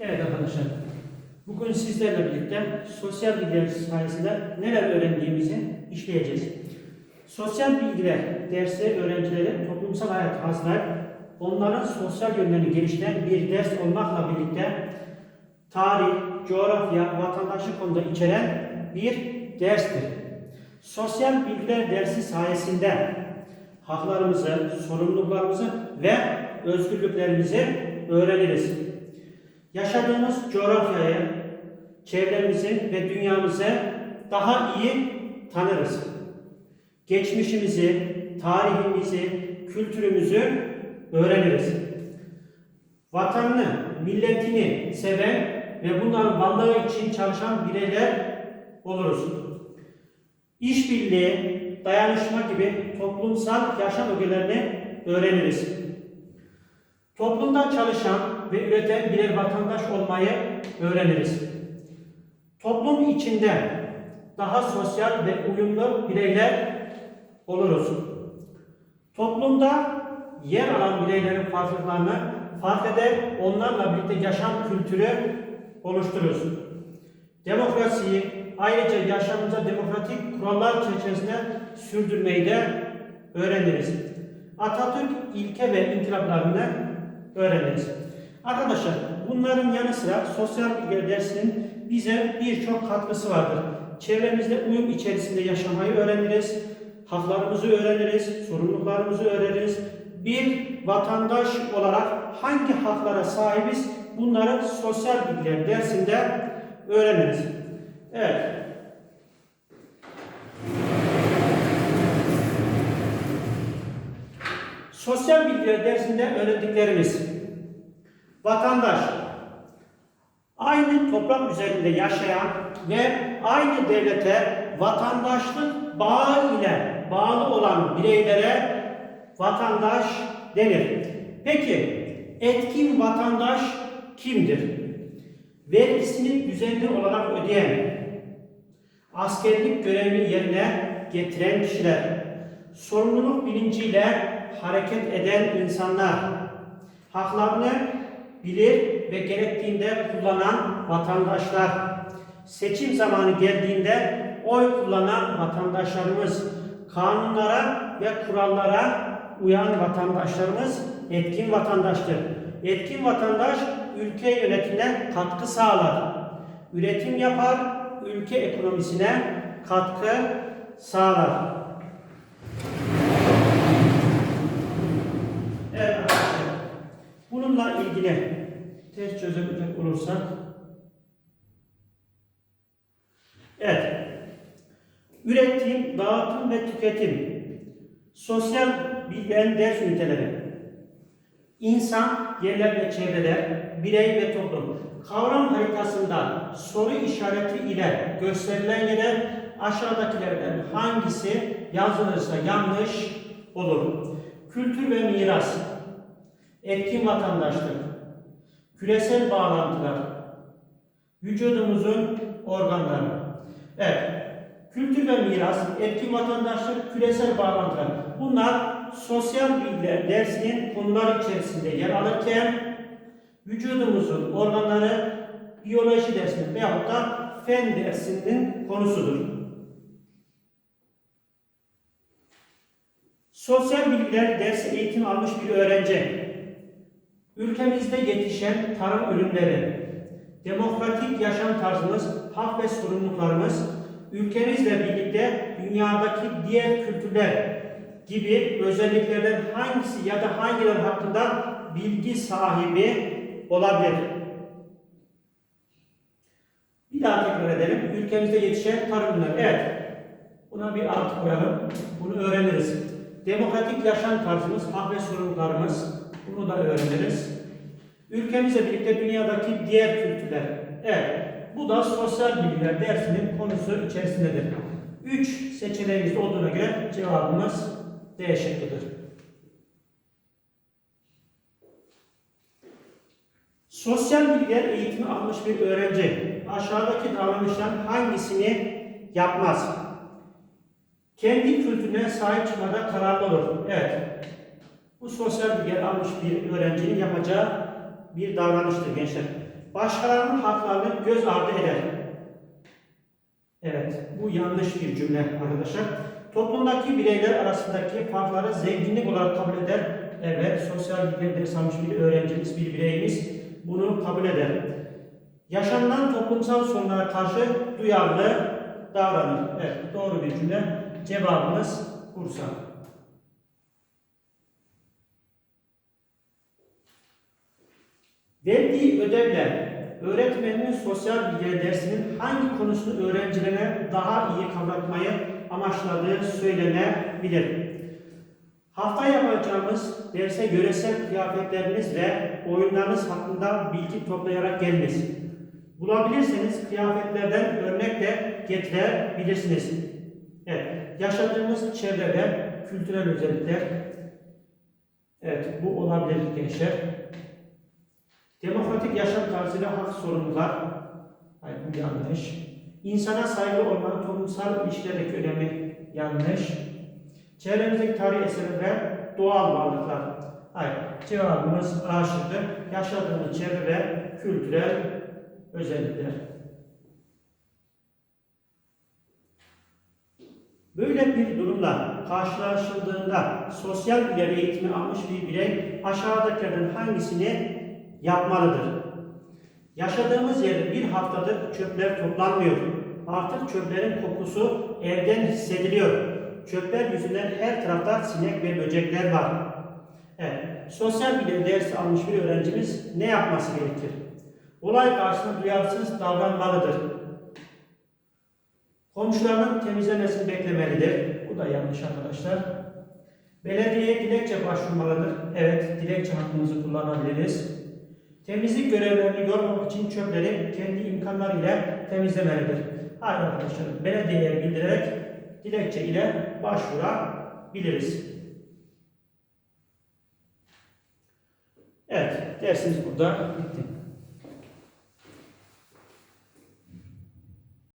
Evet arkadaşlar, bugün sizlerle birlikte sosyal bilgiler sayesinde neler öğrendiğimizi işleyeceğiz. Sosyal bilgiler dersi öğrencilere toplumsal hayat hazırlayıp onların sosyal yönlerini geliştiren bir ders olmakla birlikte tarih, coğrafya, vatandaşlık konuda içeren bir derstir. Sosyal bilgiler dersi sayesinde haklarımızı, sorumluluklarımızı ve özgürlüklerimizi öğreniriz. Yaşadığımız coğrafyayı, çevremizi ve dünyamızı daha iyi tanırız. Geçmişimizi, tarihimizi, kültürümüzü öğreniriz. Vatanını, milletini seven ve bunların varlığı için çalışan bireyler oluruz. İşbirliği, dayanışma gibi toplumsal yaşam ögelerini öğreniriz. Toplumda çalışan ve üreten birer vatandaş olmayı öğreniriz. Toplum içinde daha sosyal ve uyumlu bireyler oluruz. Toplumda yer alan bireylerin farklılıklarını fark eder, onlarla birlikte yaşam kültürü oluştururuz. Demokrasiyi ayrıca yaşamımıza demokratik kurallar çerçevesinde sürdürmeyi de öğreniriz. Atatürk ilke ve inkılaplarını öğreniriz. Arkadaşlar bunların yanı sıra sosyal bilgiler dersinin bize birçok katkısı vardır. Çevremizde uyum içerisinde yaşamayı öğreniriz. Haklarımızı öğreniriz, sorumluluklarımızı öğreniriz. Bir vatandaş olarak hangi haklara sahibiz bunları sosyal bilgiler dersinde öğreniriz. Evet. Sosyal bilgiler dersinde öğrendiklerimiz. Vatandaş aynı toprak üzerinde yaşayan ve aynı devlete vatandaşlık bağı ile bağlı olan bireylere vatandaş denir. Peki etkin vatandaş kimdir? Vergisini düzenli olarak ödeyen, askerlik görevini yerine getiren kişiler, sorumluluk bilinciyle hareket eden insanlar, haklarını bilir ve gerektiğinde kullanan vatandaşlar, seçim zamanı geldiğinde oy kullanan vatandaşlarımız, kanunlara ve kurallara uyan vatandaşlarımız etkin vatandaştır. Etkin vatandaş ülke yönetimine katkı sağlar. Üretim yapar, ülke ekonomisine katkı sağlar. Evet arkadaşlar, bununla ilgili test çözebilecek olursak Evet. Üretim, dağıtım ve tüketim. Sosyal bilgilerin ders üniteleri. İnsan, yerler ve çevreler, birey ve toplum. Kavram haritasında soru işareti ile gösterilen yere aşağıdakilerden hangisi yazılırsa yanlış olur? Kültür ve miras, etkin vatandaşlık, küresel bağlantılar, vücudumuzun organları. Evet, kültür ve miras, etkin vatandaşlık, küresel bağlantılar. Bunlar sosyal bilgiler dersinin konular içerisinde yer alırken vücudumuzun organları biyoloji dersinin veyahut da fen dersinin konusudur. Sosyal bilgiler dersi eğitim almış bir öğrenci, ülkemizde yetişen tarım ürünleri, demokratik yaşam tarzımız, hak ve sorumluluklarımız, ülkemizle birlikte dünyadaki diğer kültürler gibi özelliklerden hangisi ya da hangileri hakkında bilgi sahibi olabilir? Bir daha tekrar edelim. Ülkemizde yetişen tarım ürünleri. Evet. Buna bir alt koyalım. Bunu öğreniriz. Demokratik yaşam tarzımız, hak ve sorumluluklarımız. Bunu da öğreniriz. Ülkemizle birlikte dünyadaki diğer kültürler. Evet. Bu da sosyal bilgiler dersinin konusu içerisindedir. Üç seçeneğimiz olduğuna göre cevabımız D şıkkıdır. Sosyal bilgiler eğitimi almış bir öğrenci aşağıdaki davranışların hangisini yapmaz? Kendi kültürüne sahip çıkmada kararlı olur. Evet. Bu sosyal bilgiler almış bir öğrencinin yapacağı bir davranıştır gençler. Başkalarının haklarını göz ardı eder. Evet, bu yanlış bir cümle arkadaşlar. Toplumdaki bireyler arasındaki farkları zenginlik olarak kabul eder. Evet, sosyal bilgiler almış bir öğrencimiz, bir bireyimiz bunu kabul eder. Yaşanılan toplumsal sorunlara karşı duyarlı davranır. Evet, doğru bir cümle. Cevabımız Bursa. Verdiği ödevle öğretmenin sosyal bilgiler dersinin hangi konusunu öğrencilerine daha iyi kavratmayı amaçladığı söylenebilir. Hafta yapacağımız derse yöresel kıyafetleriniz ve oyunlarınız hakkında bilgi toplayarak geliniz. Bulabilirseniz kıyafetlerden örnek de getirebilirsiniz. Evet, yaşadığımız çevre ve kültürel özellikler. Evet, bu olabilir gençler. Demokratik yaşam tarzı ve hak sorumlular. Hayır, bu yanlış. İnsana saygı olmanın toplumsal ilişkilerdeki önemi yanlış. Çevremizdeki tarihi eserler ve doğal varlıklar. Hayır, cevabımız A. Yaşadığımız çevre kültürel özellikler. Böyle bir durumla karşılaşıldığında sosyal bilgiler eğitimi almış bir birey aşağıdakilerden hangisini yapmalıdır? Yaşadığımız yerde bir haftadır çöpler toplanmıyor. Artık çöplerin kokusu evden hissediliyor. Çöpler yüzünden her tarafta sinek ve böcekler var. Evet, sosyal bilgiler dersi almış bir öğrencimiz ne yapması gerekir? Olay karşısında duyarsız davranmalıdır. Komşularının temizlemesini beklemelidir. Bu da yanlış arkadaşlar. Belediyeye dilekçe başvurmalıdır. Evet, dilekçe hakkımızı kullanabiliriz. Temizlik görevlerini yormamak için çöpleri kendi imkanlarıyla temizlemelidir. Hayır arkadaşlar, belediyeye bildirerek dilekçe ile başvurabiliriz. Evet, dersimiz burada bitti.